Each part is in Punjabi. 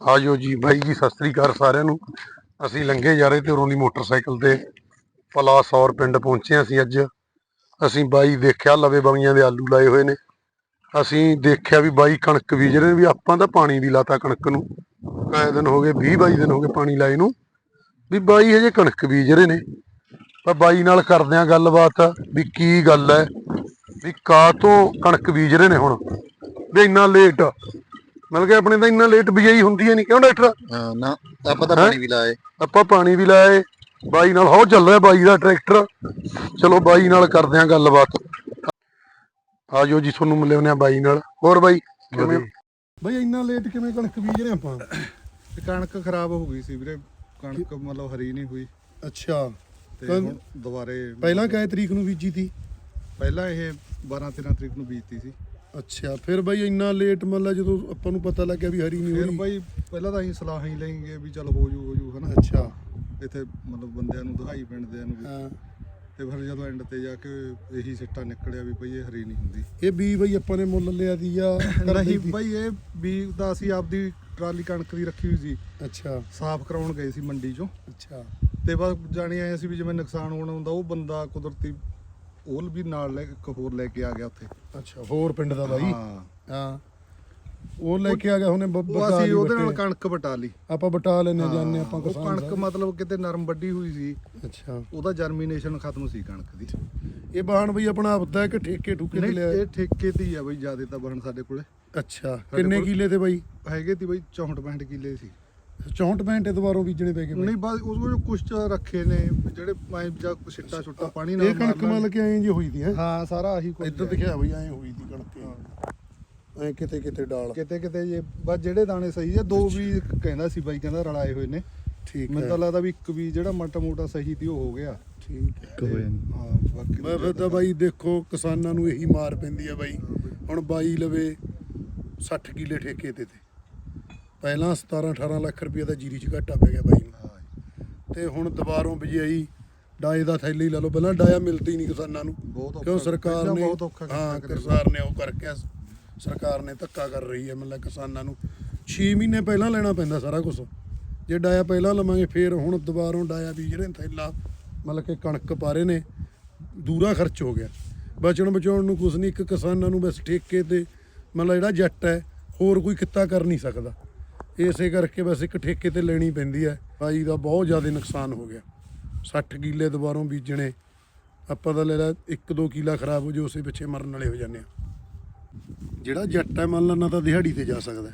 ਆਜੋ ਜੀ ਬਾਈ ਜੀ, ਸਤਿ ਸ੍ਰੀ ਅਕਾਲ ਸਾਰਿਆਂ ਨੂੰ। ਅਸੀਂ ਲੰਘੇ ਜਾ ਰਹੇ ਤੇ ਉਰੋਂ ਦੀ ਮੋਟਰਸਾਈਕਲ ਤੇ ਪਲਾਸੌਰ ਪਿੰਡ ਪਹੁੰਚੇ ਅਸੀਂ ਅੱਜ। ਅਸੀਂ ਬਾਈ ਦੇਖਿਆ, ਲਵੇ ਬਵੀਆਂ ਦੇ ਆਲੂ ਲਾਏ ਹੋਏ ਨੇ। ਅਸੀਂ ਦੇਖਿਆ ਵੀ ਬਾਈ ਕਣਕ ਬੀਜ ਰਹੇ ਵੀ ਆਪਾਂ ਤਾਂ ਪਾਣੀ ਵੀ ਲਾਤਾ ਕਣਕ ਨੂੰ। ਕਾਏ ਦਿਨ ਹੋ ਗਏ 20 22 ਦਿਨ ਹੋ ਗਏ ਪਾਣੀ ਲਾਏ ਨੂੰ। ਵੀ ਬਾਈ ਹਜੇ ਕਣਕ ਬੀਜ ਰਹੇ ਨੇ ਪਰ ਬਾਈ ਨਾਲ ਕਰਦੇ ਆ ਗੱਲਬਾਤ ਵੀ ਕੀ ਗੱਲ ਹੈ, ਵੀ ਕਾਹ ਤੋਂ ਕਣਕ ਬੀਜ ਰਹੇ ਨੇ ਹੁਣ। ਵੀ ਇੰਨਾ ਲੇਟ ਮਤਲਬ ਕਿ ਆਪਣੇ ਤਾਂ ਇੰਨਾ ਲੇਟ ਬਿਜਾਈ ਹੁੰਦੀ ਹੈ ਨਹੀਂ ਕਿਉਂ ਡਾਕਟਰ? ਹਾਂ ਨਾ ਆਪਾਂ ਤਾਂ ਪਾਣੀ ਵੀ ਲਾਏ। ਆਪਾਂ ਪਾਣੀ ਵੀ ਲਾਏ ਬਾਈ ਨਾਲ ਹੋ ਚੱਲ ਰਿਹਾ ਬਾਈ ਦਾ ਟਰੈਕਟਰ। ਚਲੋ ਬਾਈ ਨਾਲ ਕਰਦੇ ਆਂ ਗੱਲਬਾਤ। ਆਜੋ ਜੀ ਤੁਹਾਨੂੰ ਮਿਲਿਆਉਂਦੇ ਆ ਬਾਈ ਨਾਲ। ਹੋਰ ਬਾਈ ਕਿਵੇਂ ਬਾਈ ਇੰਨਾ ਲੇਟ ਕਿਵੇਂ ਕਣਕ ਬੀਜ ਰਹੇ ਆਪਾਂ? ਤੇ ਕਣਕ ਖਰਾਬ ਹੋ ਗਈ ਸੀ ਵੀਰੇ। ਕਣਕ ਮਤਲਬ ਹਰੀ ਨਹੀਂ ਹੋਈ। ਅੱਛਾ। ਤੇ ਹੁਣ ਦੁਬਾਰੇ ਪਹਿਲਾਂ ਕਿਹ ਤਰੀਕ ਨੂੰ ਬੀਜੀ ਤੀ? ਪਹਿਲਾਂ ਇਹ 12 13 ਤਰੀਕ ਨੂੰ ਬੀਜਤੀ ਸੀ। ਅੱਛਾ ਫਿਰ ਬਾਈ ਇੰਨਾ ਲੇਟ ਮਤਲਬ ਜਦੋਂ ਆਪਾਂ ਨੂੰ ਪਤਾ ਲੱਗਿਆ ਵੀ ਹਰੀ ਨਹੀਂ ਫਿਰ ਬਾਈ ਪਹਿਲਾਂ ਤਾਂ ਅਸੀਂ ਸਲਾਹ ਹੀ ਲੈਂਗੇ ਵੀ ਚੱਲ ਹੋ ਜੂ ਹੋ ਜੂ ਹਨਾ। ਅੱਛਾ। ਇੱਥੇ ਮਤਲਬ ਬੰਦਿਆਂ ਨੂੰ ਦਿਖਾਈ ਪਿੰਡਦਿਆਂ ਨੂੰ ਵੀ। ਹਾਂ। ਤੇ ਫਿਰ ਜਦੋਂ ਐਂਡ ਤੇ ਜਾ ਕੇ ਇਹੀ ਸਿੱਟਾ ਨਿਕਲਿਆ ਵੀ ਭਈ ਇਹ ਹਰੀ ਨਹੀਂ ਹੁੰਦੀ। ਇਹ ਬੀ ਬਾਈ ਆਪਾਂ ਨੇ ਮੁੱਲ ਲਿਆ ਦੀ ਆ ਨਹੀਂ ਬਾਈ ਇਹ ਵੀ ਤਾਂ ਅਸੀਂ ਆਪਦੀ ਟਰਾਲੀ ਕਣਕ ਦੀ ਰੱਖੀ ਹੋਈ ਸੀ। ਅੱਛਾ। ਸਾਫ਼ ਕਰਾਉਣ ਗਏ ਸੀ ਮੰਡੀ ਚੋਂ। ਅੱਛਾ। ਤੇ ਬਸ ਜਾਣੀ ਆਏ ਸੀ ਵੀ ਜਿਵੇਂ ਨੁਕਸਾਨ ਹੋਣਾ ਹੁੰਦਾ ਉਹ ਬੰਦਾ ਕੁਦਰਤੀ ਉਹ ਵੀ ਨਾਲ ਲੈ ਇੱਕ ਹੋਰ ਲੈ ਕੇ ਆ ਗਿਆ ਉੱਥੇ। ਅੱਛਾ ਹੋਰ ਪਿੰਡ ਦਾ ਬਾਈ? ਹਾਂ। ਹਾਂ। ਉਹ ਲੈ ਕੇ ਆ ਗਿਆ ਉਹਨੇ ਬ- ਉਹ ਅਸੀਂ ਲਈ ਉਹਦੇ ਨਾਲ। ਕਣਕ ਬਟਾ ਲਈ ਆਪਾਂ ਬਟਾ ਲੈਨੇ ਜਾਂਦੇ ਆਪਾਂ ਉਹ ਕਿਸਾਨ ਕਣਕ ਸਾਹਿਬ। ਮਤਲਬ ਕਿਤੇ ਨਰਮ ਵੱਡੀ ਹੋਈ ਸੀ। ਅੱਛਾ। ਉਹਦਾ ਜਰਮੀਨੇਸ਼ਨ ਖਤਮ ਸੀ ਕਣਕ ਦੀ। ਇਹ ਬਾਹਣ ਬਈ ਆਪਣਾ ਆਪਦਾ ਕਿ ਠੇਕੇ ਠੁਕੇ ਤੇ ਨਹੀਂ ਲਿਆ। ਇਹ ਠੇਕੇ ਤੇ ਹੀ ਆ ਬਈ ਜ਼ਿਆਦਾ ਤਾਂ ਬਹਣ ਸਾਡੇ ਕੋਲੇ। ਅੱਛਾ ਕਿੰਨੇ ਕੋਲ- ਕਿੱਲੇ ਤੇ ਬਾਈ? ਹੈਗੇ ਤੀ ਬਈ 64 65 ਕਿੱਲੇ ਸੀ। 64 ਪੈਂਟੇ ਦੁਬਾਰੋਂ ਬੀਜਣੇ ਪੈ ਗਏ ਬਾਈ। ਨਹੀਂ ਬਸ ਉਸ ਵਿੱਚ ਕੁਝ ਰੱਖੇ ਨੇ ਜਿਹੜੇ ਮੈਂ ਜਾਂ ਸਿੱਟਾ ਸੁੱਟਾ ਪਾਣੀ ਨਾਲ ਇਹ ਕਣਕ। ਮਤਲਬ ਕਿ ਐਂ ਜੀ ਹੋਈ ਦੀ ਹੈ? ਹਾਂ ਸਾਰਾ ਆਹੀ ਕੁਝ ਇੱਧਰ ਹੈ। ਦਿਖਿਆ ਬਈ ਐਂ ਹੋਈ ਦੀ ਕਣਕ ਐਂ ਕਿਤੇ ਕਿਤੇ ਡਾਲ। ਕਿਤੇ ਕਿਤੇ ਜੇ ਬਸ ਜਿਹੜੇ ਦਾਣੇ ਸਹੀ ਆ ਦੋ ਵੀ ਕਹਿੰਦਾ ਸੀ ਬਾਈ ਕਹਿੰਦਾ ਰਲਾਏ ਹੋਏ ਨੇ। ਠੀਕ ਮੈਨੂੰ ਹੈ। ਤਾਂ ਲੱਗਦਾ ਵੀ ਇੱਕ ਵੀ ਜਿਹੜਾ ਮਾਟਾ ਮੋਟਾ ਸਹੀ ਤੀ ਉਹ ਹੋ ਗਿਆ। ਠੀਕ ਹੈ। ਹਾਂ ਬਾਕੀ ਮੈਂ ਫਿਰ ਤਾਂ ਬਾਈ ਦੇਖੋ ਕਿਸਾਨਾਂ ਨੂੰ ਇਹੀ ਮਾਰ ਪੈਂਦੀ ਆ ਬਾਈ। ਹੁਣ ਬਾਈ ਲਵੇ 60 ਕਿੱਲੇ ਠੇਕੇ ਤੇ ਤੇ। ਪਹਿਲਾਂ 17 18 ਲੱਖ ਰੁਪਏ ਦਾ ਜੀਰੀ ਚ ਘਾਟਾ ਪੈ ਗਿਆ ਬਾਈ ਨੂੰ। ਤੇ ਹੁਣ ਦੁਬਾਰੋਂ ਬਿਜਾਈ ਡਾਏ ਦਾ ਥੈਲੀ ਲਾ ਲਓ। ਪਹਿਲਾਂ ਡਾਇਆ ਮਿਲਦੀ ਨਹੀਂ ਕਿਸਾਨਾਂ ਨੂੰ। ਕਿਉਂ ਸਰਕਾਰ ਨੇ ਹਾਂ। ਸਰਕਾਰ ਨੇ ਉਹ ਕਰਕੇ ਸਰਕਾਰ ਨੇ ਧੱਕਾ ਕਰ ਰਹੀ ਹੈ ਮਤਲਬ ਕਿਸਾਨਾਂ ਨੂੰ। 6 ਮਹੀਨੇ ਪਹਿਲਾਂ ਲੈਣਾ ਪੈਂਦਾ ਸਾਰਾ ਕੁਝ ਜੇ ਡਾਇਆ ਪਹਿਲਾਂ ਲਵਾਂਗੇ ਫੇਰ ਹੁਣ ਦੁਬਾਰੋਂ ਡਾਇਆ ਰਹੇ ਨੇ ਥੈਲਾ ਮਤਲਬ ਕਿ ਕਣਕ ਪਾ ਰਹੇ ਨੇ ਦੂਰਾ ਖਰਚ ਹੋ ਗਿਆ। ਬਚਣ ਬਚਾਉਣ ਨੂੰ ਕੁਝ ਨਹੀਂ ਇੱਕ ਕਿਸਾਨਾਂ ਨੂੰ ਬਸ ਠੇਕੇ ਤੇ ਮਤਲਬ ਜਿਹੜਾ ਜੱਟ ਹੈ ਹੋਰ ਕੋਈ ਕਿੱਤਾ ਕਰ ਨਹੀਂ ਸਕਦਾ। ਇਸੇ ਕਰਕੇ ਬਸ ਇੱਕ ਠੇਕੇ ਤੇ ਲੈਣੀ ਪੈਂਦੀ ਹੈ। ਬਾਈ ਦਾ ਬਹੁਤ ਜ਼ਿਆਦਾ ਨੁਕਸਾਨ ਹੋ ਗਿਆ। 60 ਕਿੱਲੇ ਦੁਬਾਰੋਂ ਬੀਜਣੇ ਆਪਾਂ ਤਾਂ ਲੈ ਲਾ 1-2 ਕਿੱਲਾ ਖਰਾਬ ਹੋ ਜੇ ਉਸੇ ਪਿੱਛੇ ਮਰਨ ਵਾਲੇ ਹੋ ਜਾਂਦੇ ਆ। ਜਿਹੜਾ ਜੱਟ ਹੈ ਮੰਨ ਲਾ ਨਾ ਤਾਂ ਦਿਹਾੜੀ ਤੇ ਜਾ ਸਕਦਾ।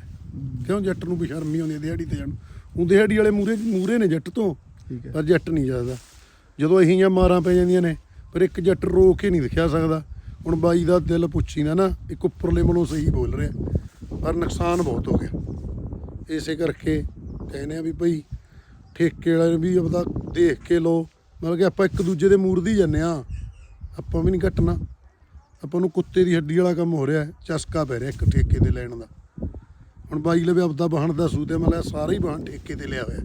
ਕਿਉਂ? ਜੱਟ ਨੂੰ ਬੇਸ਼ਰਮੀ ਆਉਂਦੀ ਹੈ ਦਿਹਾੜੀ ਤੇ ਜਾਣ ਉਹ ਦਿਹਾੜੀ ਵਾਲੇ ਮੂਰੇ ਮੂਰੇ ਨੇ ਜੱਟ ਤੋਂ ਪਰ ਜੱਟ ਨਹੀਂ ਜਾਂਦਾ ਜਦੋਂ ਇਹੀ ਜਾਂ ਮਾਰਾਂ ਪੈ ਜਾਂਦੀਆਂ ਨੇ ਪਰ ਇੱਕ ਜੱਟ ਰੋ ਕੇ ਨਹੀਂ ਦਿਖਿਆ ਸਕਦਾ। ਹੁਣ ਬਾਈ ਦਾ ਦਿਲ ਪੁੱਛੀਦਾ ਨਾ ਇੱਕ ਉੱਪਰਲੇ ਮਨੋਂ ਸਹੀ ਬੋਲ ਰਿਹਾ। ਪਰ ਨੁਕਸਾਨ ਬਹੁਤ ਹੋ ਗਿਆ। ਇਸੇ ਕਰਕੇ ਕਹਿੰਦੇ ਆ ਵੀ ਭਈ ਠੇਕੇ ਵਾਲੇ ਨੇ ਵੀ ਆਪਦਾ ਦੇਖ ਕੇ ਲੋ ਮਤਲਬ ਕਿ ਆਪਾਂ ਇੱਕ ਦੂਜੇ ਦੇ ਮੂਰਦੀ ਜਾਂਦੇ ਆ ਆਪਾਂ ਵੀ ਨਹੀਂ ਘਟਣਾ। ਆਪਾਂ ਨੂੰ ਕੁੱਤੇ ਦੀ ਹੱਡੀ ਵਾਲਾ ਕੰਮ ਹੋ ਰਿਹਾ ਹੈ, ਚਸਕਾ ਪੈ ਰਿਹਾ ਇੱਕ ਠੇਕੇ ਤੇ ਲੈਣ ਦਾ। ਹੁਣ ਬਾਈ ਲਵੇ ਆਪਦਾ ਵਾਹਣ ਦਾ ਸੂਤ ਹੈ। ਮਤਲਬ ਸਾਰਾ ਹੀ ਵਾਹਣ ਠੇਕੇ ਤੇ ਲਿਆ ਹੋਇਆ